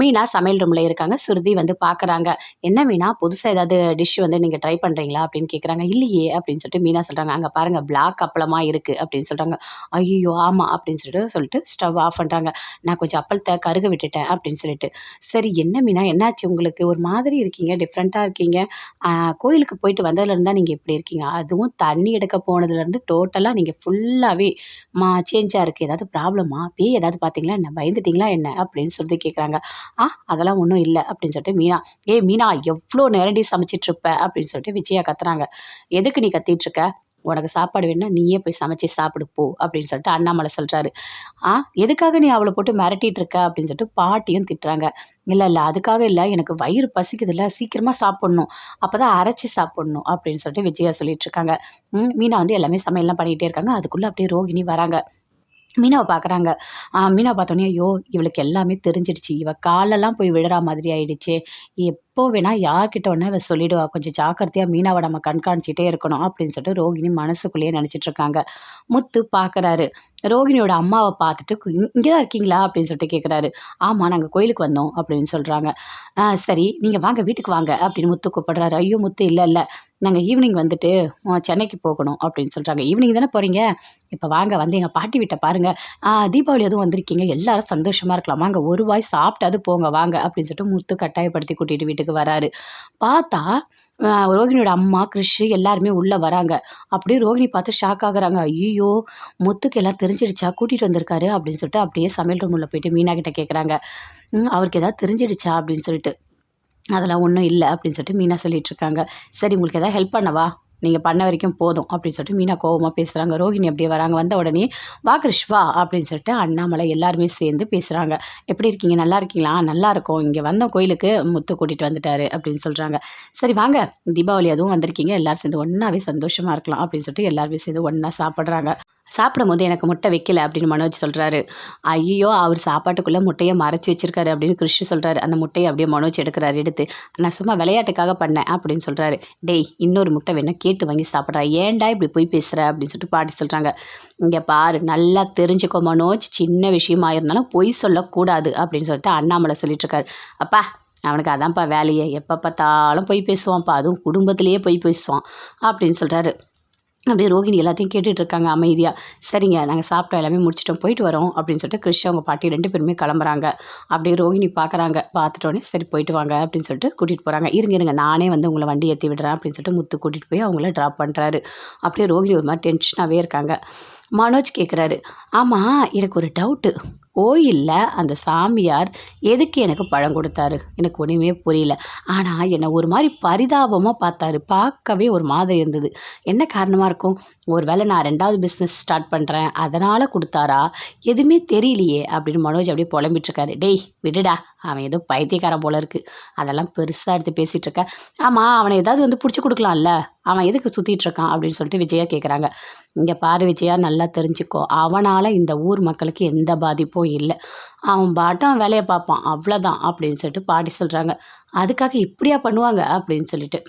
மீனா சமையல் ரூமில் இருக்காங்க. சுருதி வந்து பார்க்குறாங்க என்ன மீனா? புதுசாக ஏதாவது டிஷ் வந்து நீங்கள் ட்ரை பண்ணுறீங்களா அப்படின்னு கேட்குறாங்க இல்லையே அப்படின்னு சொல்லிட்டு மீனா சொல்கிறாங்க அங்கே பாருங்கள் பிளாக் அப்பளமாக இருக்குது அப்படின்னு சொல்கிறாங்க ஐயோ ஆமாம் அப்படின்னு சொல்லிட்டு சொல்லிட்டு ஸ்டவ் ஆஃப் பண்ணுறாங்க நான் கொஞ்சம் அப்பளத்தை கருக விட்டுட்டேன் அப்படின்னு சொல்லிட்டு. சரி என்ன மீனா? என்னாச்சு உங்களுக்கு? ஒரு மாதிரி இருக்கீங்க டிஃப்ரெண்ட்டாக இருக்கீங்க. கோயிலுக்கு போயிட்டு வந்ததுலேருந்து தான் நீங்கள் இப்படி இருக்கீங்க. அதுவும் தண்ணி எடுக்க போனதுலேருந்து டோட்டலாக நீங்கள் ஃபுல்லாகவே மா சேஞ்சாக இருக்குது ஏதாவது ப்ராப்ளமா பேய் ஏதாவது பார்த்தீங்களா என்ன பயந்துட்டீங்களா? என்ன? அப்படின்னு சொல்லிட்டு கேட்குறாங்க ஆ அதெல்லாம் ஒன்றும் இல்லை அப்படின்னு சொல்லிட்டு மீனா ஏய் மீனா எவ்வளோ நேரடி சமைச்சிட்டு இருப்ப அப்படின்னு சொல்லிட்டு விஜயா கத்துறாங்க. எதுக்கு நீ கத்திட்டுருக்க உனக்கு சாப்பாடு வேணும்னா நீயே போய் சமைச்சு சாப்பிடு போ அப்படின்னு சொல்லிட்டு அண்ணாமலை சொல்கிறாரு ஆ எதுக்காக நீ அவளை போட்டு மிரட்டிட்டு இருக்க அப்படின்னு சொல்லிட்டு பாட்டியும் திட்டுறாங்க. இல்லை இல்லை அதுக்காக இல்லை எனக்கு வயிறு பசிக்குதுல்ல சீக்கிரமாக சாப்பிட்ணும். அப்போ தான் அரைச்சி சாப்பிட்ணும் அப்படின்னு சொல்லிட்டு விஜயா சொல்லிட்டு இருக்காங்க ம், மீனா வந்து எல்லாமே சமையல்லாம் பண்ணிகிட்டே இருக்காங்க. அதுக்குள்ளே அப்படியே ரோகிணி வராங்க. மீனாவை பார்க்குறாங்க மீனாவை பார்த்தோன்னே ஐயோ இவளுக்கு எல்லாமே தெரிஞ்சிடுச்சு. இவள் காலெல்லாம் போய் விழுற மாதிரி ஆயிடுச்சே. எப்போ வேணா யார்கிட்ட ஒன்று இவ சொல்லிடுவா. கொஞ்சம் ஜாக்கிரதையாக மீனாவை நம்ம கண்காணிச்சிட்டே இருக்கணும் அப்படின்னு சொல்லிட்டு ரோகிணி மனசுக்குள்ளேயே நினச்சிட்டு இருக்காங்க முத்து பார்க்குறாரு ரோகிணியோட அம்மாவை பார்த்துட்டு இங்கே தான் இருக்கீங்களா? அப்படின்னு சொல்லிட்டு கேட்குறாரு ஆமாம் நாங்கள் கோயிலுக்கு வந்தோம் அப்படின்னு சொல்கிறாங்க சரி நீங்கள் வாங்க வீட்டுக்கு வாங்க அப்படின்னு முத்து கூப்பிடுறாரு. ஐயோ முத்து இல்லை இல்லை. நாங்கள் ஈவினிங் வந்துட்டு சென்னைக்கு போகணும் அப்படின்னு சொல்கிறாங்க ஈவினிங் தானே போகிறீங்க இப்போ வாங்க வந்து எங்கள் பாட்டி வீட்டை பாருங்கள் தீபாவளி எதுவும் வந்திருக்கீங்க? எல்லாரும் சந்தோஷமாக இருக்கலாம். வாங்க ஒரு வாய் சாப்பிட்டாது போங்க வாங்க அப்படின்னு சொல்லிட்டு முத்து கட்டாயப்படுத்தி கூட்டிகிட்டு வீட்டுக்கு வராரு. பார்த்தா ரோகிணியோட அம்மா கிறிஷ் எல்லாருமே உள்ளே வராங்க. அப்படியே ரோகிணி பார்த்து ஷாக் ஆகுறாங்க. ஐயோ முத்துக்கு எல்லாம் தெரிஞ்சிடுச்சா? கூட்டிகிட்டு வந்திருக்காரு அப்படின்னு சொல்லிட்டு அப்படியே சமையல் ரூம் உள்ளே போயிட்டு மீனா கிட்ட கேட்குறாங்க அவருக்கு ஏதாவது தெரிஞ்சிடுச்சா? அப்படின்னு சொல்லிட்டு. அதெல்லாம் ஒன்றும் இல்லை. அப்படின்னு சொல்லிட்டு மீனா சொல்லிட்டு இருக்காங்க. சரி உங்களுக்கு எதாவது ஹெல்ப் பண்ணவா? நீங்கள் பண்ண வரைக்கும் போதும் அப்படின்னு சொல்லிட்டு மீனா கோவமாக பேசுகிறாங்க ரோகிணி அப்படியே வராங்க. வந்த உடனே வா கிருஷ்வா அப்படின்னு சொல்லிட்டு அண்ணாமலை எல்லாருமே சேர்ந்து பேசுகிறாங்க எப்படி இருக்கீங்க? நல்லா இருக்கீங்களா? நல்லா இருக்கும். இங்கே வந்த கோயிலுக்கு முத்து கூட்டிகிட்டு வந்துட்டாரு அப்படின்னு சொல்கிறாங்க சரி வாங்க. தீபாவளி அதுவும் வந்திருக்கீங்க. எல்லோரும் சேர்ந்து ஒன்றாவே சந்தோஷமாக இருக்கலாம் அப்படின்னு சொல்லிட்டு எல்லாருமே சேர்ந்து ஒன்றா சாப்பிட்றாங்க. சாப்பிடும் போது எனக்கு முட்டை வைக்கல அப்படின்னு மனோஜ் சொல்கிறாரு ஐயோ அவர் சாப்பாட்டுக்குள்ளே முட்டையை மறைச்சி வச்சிருக்காரு அப்படின்னு கிருஷ்ணு சொல்கிறாரு அந்த முட்டையை அப்படியே மனோஜ் எடுக்கிறாரு எடுத்து நான் சும்மா விளையாட்டுக்காக பண்ணேன் அப்படின்னு சொல்கிறாரு டேய் இன்னொரு முட்டை வேணா கேட்டு வாங்கி சாப்பிட்றா. ஏன்டா இப்படி போய் பேசுகிற அப்படின்னு சொல்லிட்டு பாட்டி சொல்கிறாங்க இங்கே பாரு நல்லா தெரிஞ்சுக்கோ மனோஜ். சின்ன விஷயமா இருந்தாலும் பொய் சொல்லக்கூடாது அப்படின்னு சொல்லிட்டு அண்ணாமலை சொல்லிட்டுருக்காரு அப்பா அவனுக்கு அதான்ப்பா வேலையே. எப்போ பார்த்தாலும் பொய் பேசுவான்ப்பா. அதுவும் குடும்பத்திலேயே பொய் பேசுவான் அப்படின்னு சொல்கிறாரு அப்படியே ரோகிணி எல்லாத்தையும் கேட்டுட்டு இருக்காங்க அமைதியாக சரிங்க நாங்கள் சாப்பிட்டோம் எல்லாமே முடிச்சிட்டோம் போயிட்டு வரோம் அப்படின்னு சொல்லிட்டு கிருஷ் அவங்க பாட்டி ரெண்டு பேருமே கிளம்புறாங்க. அப்படியே ரோகிணி பார்க்குறாங்க பார்த்துட்டோன்னே சரி போயிட்டு வாங்க அப்படின்னு சொல்லிட்டு கூட்டிகிட்டு போகிறாங்க இருங்க இருங்க நானே வந்து உங்களை வண்டி ஏற்றி விடுறேன் அப்படின்னு சொல்லிட்டு முத்து கூட்டிகிட்டு போய் அவங்கள ட்ராப் பண்ணுறாரு அப்படியே ரோகிணி ஒரு மாதிரி டென்ஷனாகவே இருக்காங்க. மனோஜ் கேட்குறாரு ஆமாம் எனக்கு ஒரு டவுட்டு கோயிலில் அந்த சாமியார் எதுக்கு எனக்கு பழம் கொடுத்தாரு? எனக்கு ஒன்றுமே புரியல. ஆனால் என்னை ஒரு மாதிரி பரிதாபமாக பார்த்தாரு. பார்க்கவே ஒரு மாதிரி இருந்தது. என்ன காரணமாக இருக்கும்? ஒரு வேளை நான் ரெண்டாவது பிஸ்னஸ் ஸ்டார்ட் பண்ணுறேன் அதனால் கொடுத்தாரா? எதுவுமே தெரியலையே அப்படின்னு மனோஜ் அப்படியே புலம்பிட்டுருக்காரு. டேய் விடுடா. அவன் ஏதோ பைத்தியக்காரன் போல இருக்குது அதெல்லாம் பெருசாக எடுத்து பேசிகிட்ருக்க ஆமாம் அவனை ஏதாவது வந்து பிடிச்சி கொடுக்கலாம்ல. அவன் எதுக்கு சுற்றிட்டு இருக்கான் அப்படின்னு சொல்லிட்டு விஜயா கேட்குறாங்க இங்கே பாரு விஜயா நல்லா தெரிஞ்சுக்கோ. அவனால் இந்த ஊர் மக்களுக்கு எந்த பாதிப்பும் இல்லை. அவன் பாட்டும் அவன் வேலையை பார்ப்பான். அவ்வளோதான் அப்படின்னு சொல்லிட்டு பாட்டி சொல்கிறாங்க அதுக்காக இப்படியா பண்ணுவாங்க அப்படின்னு சொல்லிட்டு.